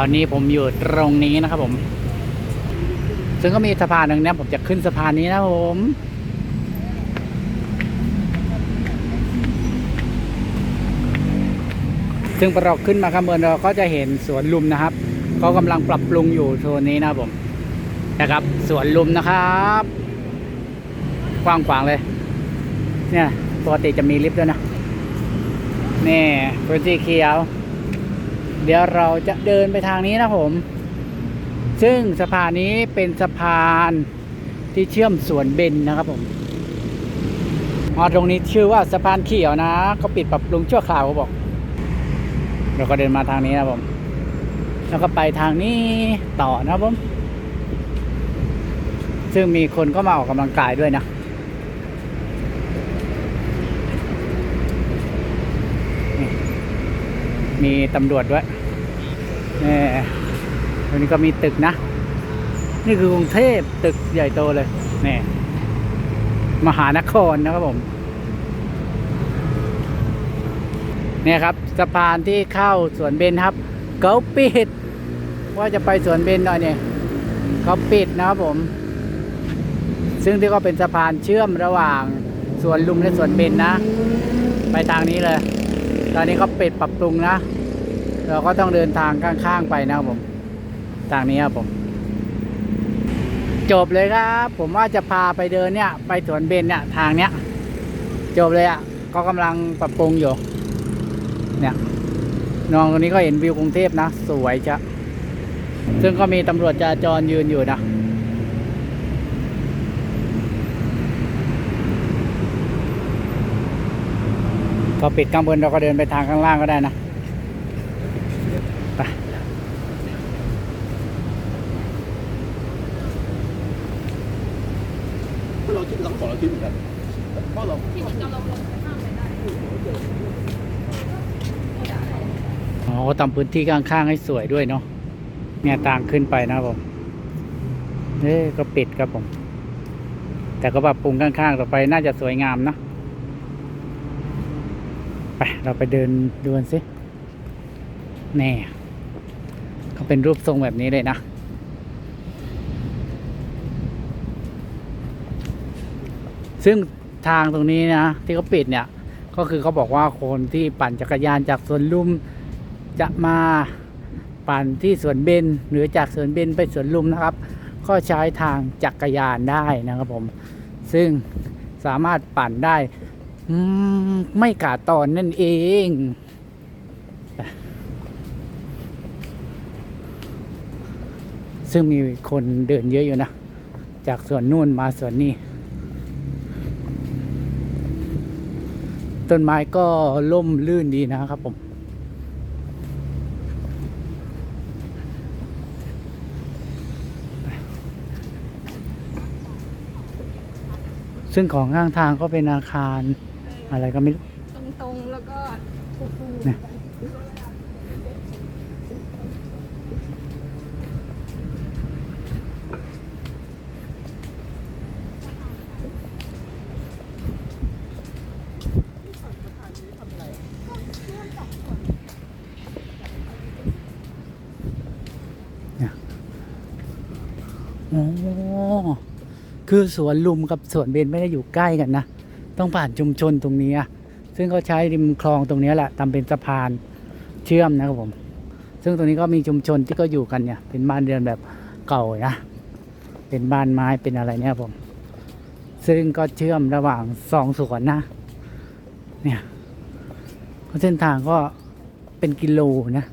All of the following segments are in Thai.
อนนี้ผมอยู่ตรงนี้นะครับผม ซึ่งก็มีสะพานหนึ่งเนี่ยผมจะขึ้นสะพานนี้นะครับผมซึ่งพอเราขึ้นมาข้างบนเราก็จะเห็นสวนลุมนะครับเขากำลังปรับปรุงอยู่โซนนี้นะผมนะครับสวนลุมนะครับกว้างขวางเลย เนี่ยปกติจะมีลิฟต์ด้วยนะนี่พื้นที่เขียว เดี๋ยวเราจะเดินไปทางนี้นะผม ซึ่งสะพานนี้เป็นสะพานที่เชื่อมสวนเบนนะครับผมอ๋อตรงนี้ชื่อว่าสะพานเขียวนะเขาปิดปรับปรุงชั่วคราวเขาบอก เราก็เดินมาทางนี้นะผม แล้วก็ไปทางนี้ต่อนะผม ซึ่งมีคนก็มาออกกำลังกายด้วยนะมีตำรวจด้วย นี่ตรงนี้ก็มีตึกนะ นี่คือกรุงเทพตึกใหญ่โตเลยนี่มหานครนะครับผมเนี่ยครับสะพานที่เข้าสวนเบนครับเขาปิด ว่าจะไปสวนเบนหน่อยเนี่ยเขาปิดนะครับผม ซึ่งที่ก็เป็นสะพานเชื่อมระหว่างสวนลุมและสวนเบนนะ ไปทางนี้เลย ตอนนี้เขาปิดปรับปรุงนะ เราก็ต้องเดินทางข้างๆไปนะครับผม ทางนี้ครับผม จบเลยครับ ผมว่าจะพาไปเดินเนี่ย ไปสวนเบนเนี่ยทางเนี้ย จบเลยอะ ก็กำลังปรับปรุงอยู่ เนี่ยน้องคนนี้ก็เห็นวิวกรุงเทพนะ สวยจ้ะ ซึ่งก็มีตำรวจจราจรยืนอยู่นะก็ปิดข้างบนเราก็เดินไปทางข้างล่างก็ได้นะ เราคิดเราก็บอกเราคิดเหมือนกันเพราะเราอ๋อทำพื้นที่ข้างๆให้สวยด้วยเนาะเนี่ยต่างขึ้นไปนะผมเอ้ก็ปิดครับผม แต่ก็ปรับปรุงข้างๆต่อไปน่าจะสวยงามนะไปเราไปเดินดูกันสิแน่เขาเป็นรูปทรงแบบนี้เลยนะ ซึ่งทางตรงนี้นะที่เขาปิดเนี่ยก็คือเขาบอกว่าคนที่ปั่นจักรยานจากสวนลุมจะมาปั่นที่สวนเบนหรือจากสวนเบนไปสวนลุมนะครับ ก็ใช้ทางจักรยานได้นะครับผม ซึ่งสามารถปั่นได้ไม่ขาดตอนนั่นเองซึ่งมีคนเดินเยอะอยู่นะ จากสวนนู่นมาสวนนี้ ต้นไม้ก็ล่มลื่นดีนะครับผมซึ่งของข้างทางก็เป็นอาคารอะไรก็ไม่รู้ ตรงๆ แล้วก็ฟูๆ เนี่ย อ๋อคือสวนลุมกับสวนเบนไม่ได้อยู่ใกล้กันนะ ต้องผ่านชุมชนตรงนี้ ซึ่งเขาใช้ริมคลองตรงนี้แหละทำเป็นสะพานเชื่อมนะครับผม ซึ่งตรงนี้ก็มีชุมชนที่ก็อยู่กันเนี่ย เป็นบ้านเรือนแบบเก่านะ เป็นบ้านไม้เป็นอะไรเนี่ยผม ซึ่งก็เชื่อมระหว่างสองสวนนะ เนี่ยเส้นทางก็เป็นกิโลนะ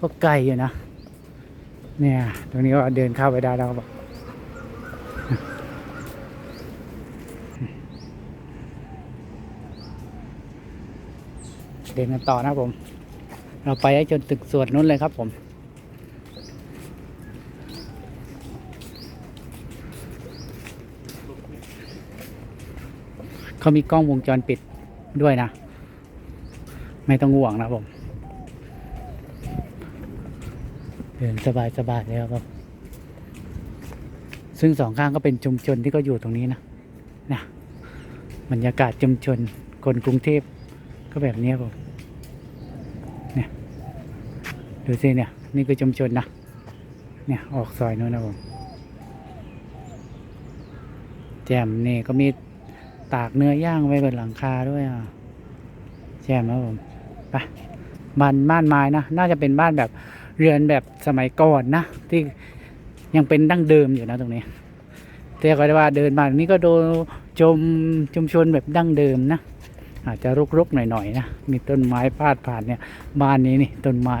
ก็ไกลอยู่นะ เนี่ย ตรงนี้ก็เดินเข้าไปได้แล้วครับเดินกันต่อนะครับผม เราไปให้จนตึกสวดนู้นเลยครับผมเขามีกล้องวงจรปิดด้วยนะ ไม่ต้องห่วงนะผม เดินสบายสบายเลยครับผมซึ่งสองข้างก็เป็นชุมชนที่ก็อยู่ตรงนี้นะนะบรรยากาศชุมชนคนกรุงเทพก็แบบนี้ครับผมเนี่ยดูสิเนี่ย นี่คือชุมชนนะเนี่ยออกซอยนู้นนะผมแจมนี่ก็มีตากเนื้อย่างไว้บนหลังคาด้วยอะแจมนะผมไปบ้านบ้านไม้นะน่าจะเป็นบ้านแบบ เรือนแบบสมัยก่อนนะ ที่ยังเป็นดั้งเดิมอยู่นะตรงนี้แต่ก็ได้ว่าเดินมาตรงนี้ก็โดูชมชุมชนแบบดั้งเดิมนะ อาจจะรกๆหน่อยๆนะมีต้นไม้พาดผ่านเนี่ยบ้านนี้นี่ต้นไม้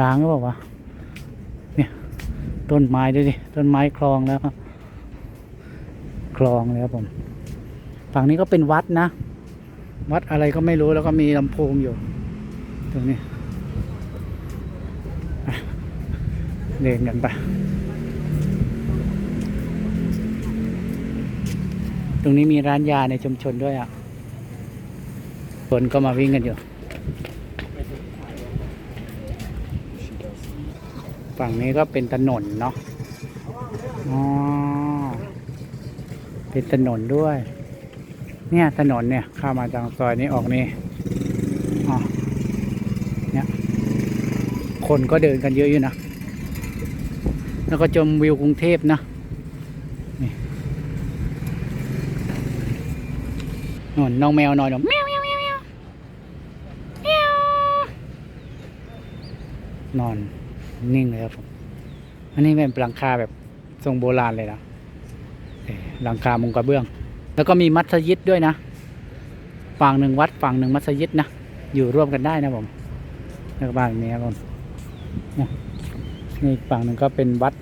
ร้างก็บอกว่าวะเนี่ยต้นไม้ด้วยดิต้นไม้คลองแล้วครับคลองแล้วผมฝั่งนี้ก็เป็นวัดนะ วัดอะไรก็ไม่รู้แล้วก็มีลำโพงอยู่ ตรงนี้อะ เดินกันไป ตรงนี้มีร้านยาในชุมชนด้วยอะ คนก็มาวิ่งกันอยู่ ฝั่งนี้ก็เป็นถนนเนาะ อ๋อ เป็นถนนด้วย เนี่ยถนนเนี่ยเข้ามาจากซอยนี้ออกนี่อ๋อเนี่ยคนก็เดินกันเยอะอยู่นะ แล้วก็ชมวิวกรุงเทพนะนี่นอนน้องแมวนอนแมวแมวแมวแมวแมวนอนนิ่งเลยครับผมอันนี้เป็นหลังคาแบบทรงโบราณเลยนะหลังคามุงกระเบื้อง แล้วก็มีมัสยิดด้วยนะฝั่งหนึ่งวัดฝั่งหนึ่งมัสยิดนะอยู่ร่วมกันได้นะผมแล้วก็บ้านนี้ครับผมนี่ฝั่งหนึ่งก็เป็นวัด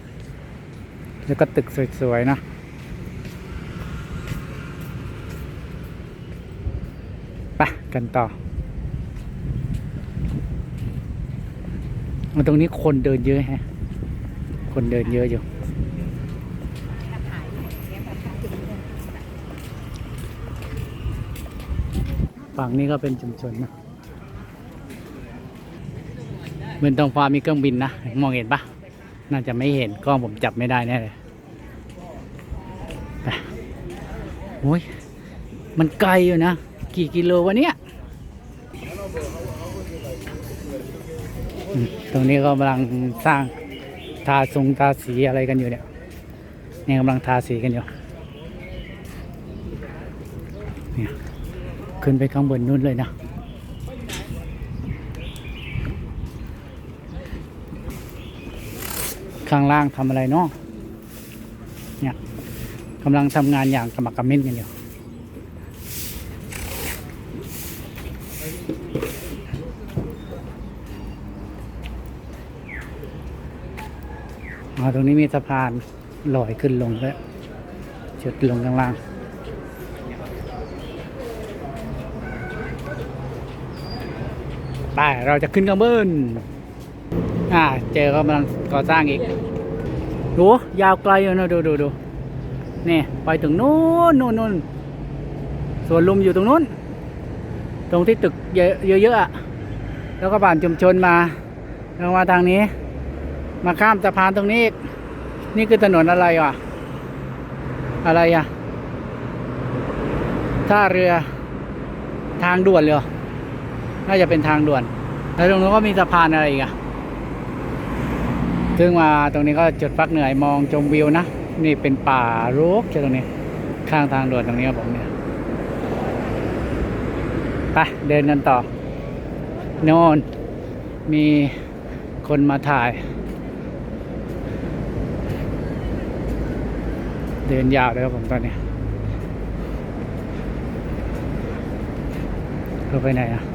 แล้วก็ตึกสวยๆนะไปกันต่อมาตรงนี้คนเดินเยอะแฮะ คนเดินเยอะอยู่ฝั่งนี้ก็เป็นชุมชนนะเหมือนตรงฟ้ามีเครื่องบินนะ มองเห็นปะน่าจะไม่เห็นกล้องผมจับไม่ได้แน่เลย ไปโอ้ยมันไกลอยู่นะ กี่กิโลวะเนี่ยตรงนี้ก็กำลังสร้างทาทรงทาสีอะไรกันอยู่เนี่ยเนี่ยกำลังทาสีกันอยู่เนี่ยขึ้นไปข้างบนนู้นเลยนะข้างล่างทำอะไรเนาะเนี่ย กำลังทำงานอย่างกระมักกระเม้นกันอยู่อ๋อตรงนี้มีสะพานลอยขึ้นลงแล้วจุดลงข้างล่างไปเราจะขึ้นข้างบนอ่า เจอกำลังก่อสร้างอีกดูยาวไกลอยู่นะดูดูดู นี่ไปถึงนู้นนู้นนู้นสวนลุมอยู่ตรงนู้น ตรงที่ตึกเยอะเยอะๆอะแล้วก็ผ่านชุมชนมาล้วมาทางนี้ มาข้ามสะพานตรงนี้ นี่คือถนนอะไรวะอะไรอะท่าเรือทางด่วนเลยน่าจะเป็นทางด่วน แล้วตรงนู้นก็มีสะพานอะไรอีกอะซึ่งมาตรงนี้ก็จุดพักเหนื่อยมองชมวิวนะ นี่เป็นป่ารกใช่ตรงนี้ ข้างทางด่วนตรงนี้ครับผมเนี่ยไปเดินกันต่อโน่นมีคนมาถ่าย เดินยาวเลยครับผมตอนนี้เราไปไหนอะ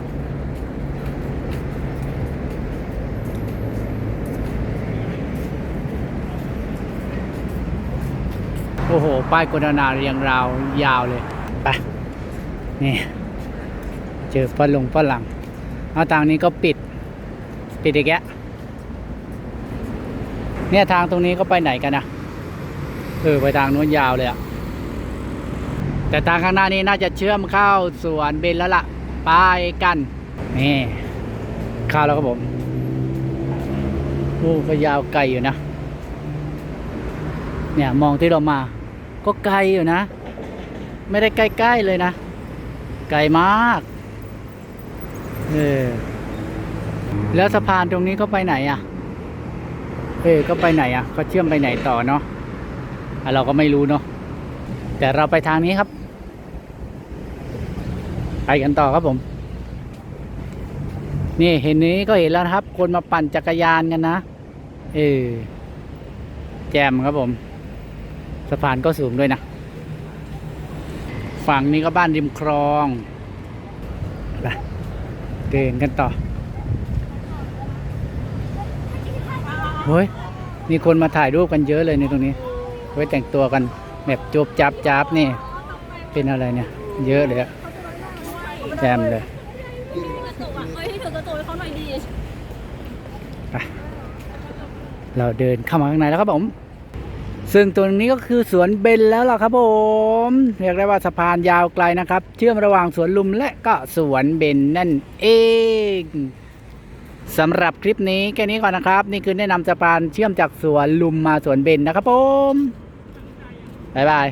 อ้โห ป้ายโฆษณาเรียงราวยาวเลยไปนี่ เจอฝรั่งฝรั่งเอาทางนี้ก็ปิด ปิดอีกแล้วเนี่ยทางตรงนี้ก็ไปไหนกันนะเออไปทางนู้นยาวเลยอะแต่ทางข้างหน้านี้น่าจะเชื่อมเข้าสวนเบนแล้วล่ะ ไปกัน นี่เข้าแล้วครับผมโอ้ก็ยาวไกลอยู่นะ เนี่ยมองที่เรามา ก็ไกลอยู่นะ ไม่ได้ใกล้ๆเลยนะ ไกลมากเออแล้วสะพานตรงนี้ก็ไปไหนอะเออก็ไปไหนอะก็เชื่อมไปไหนต่อเนาะอะเราก็ไม่รู้เนาะแต่เราไปทางนี้ครับ ไปกันต่อครับผม นี่เห็นนี้ก็เห็นแล้วครับ คนมาปั่นจักรยานกันนะเออแจมครับผม สะพานก็สูงด้วยนะ ฝั่งนี้ก็บ้านริมคลองไปเดินกันต่อเฮ้ยมีคนมาถ่ายรูปกันเยอะเลยในตรงนี้ ไว้แต่งตัวกันแบบจบจับจับนี่ เป็นอะไรเนี่ย เยอะเลยอะแจมเลยเราเดินเข้ามาข้างในแล้วครับผม ซึ่งตรงนี้ก็คือสวนเบนแล้วล่ะครับผมเรียกได้ว่าสะพานยาวไกลนะครับ เชื่อมระหว่างสวนลุมและก็สวนเบนนั่นเองสำหรับคลิปนี้แค่นี้ก่อนนะครับ นี่คือแนะนำสะพานเชื่อมจากสวนลุมมาสวนเบนนะครับผมบ๊ายบาย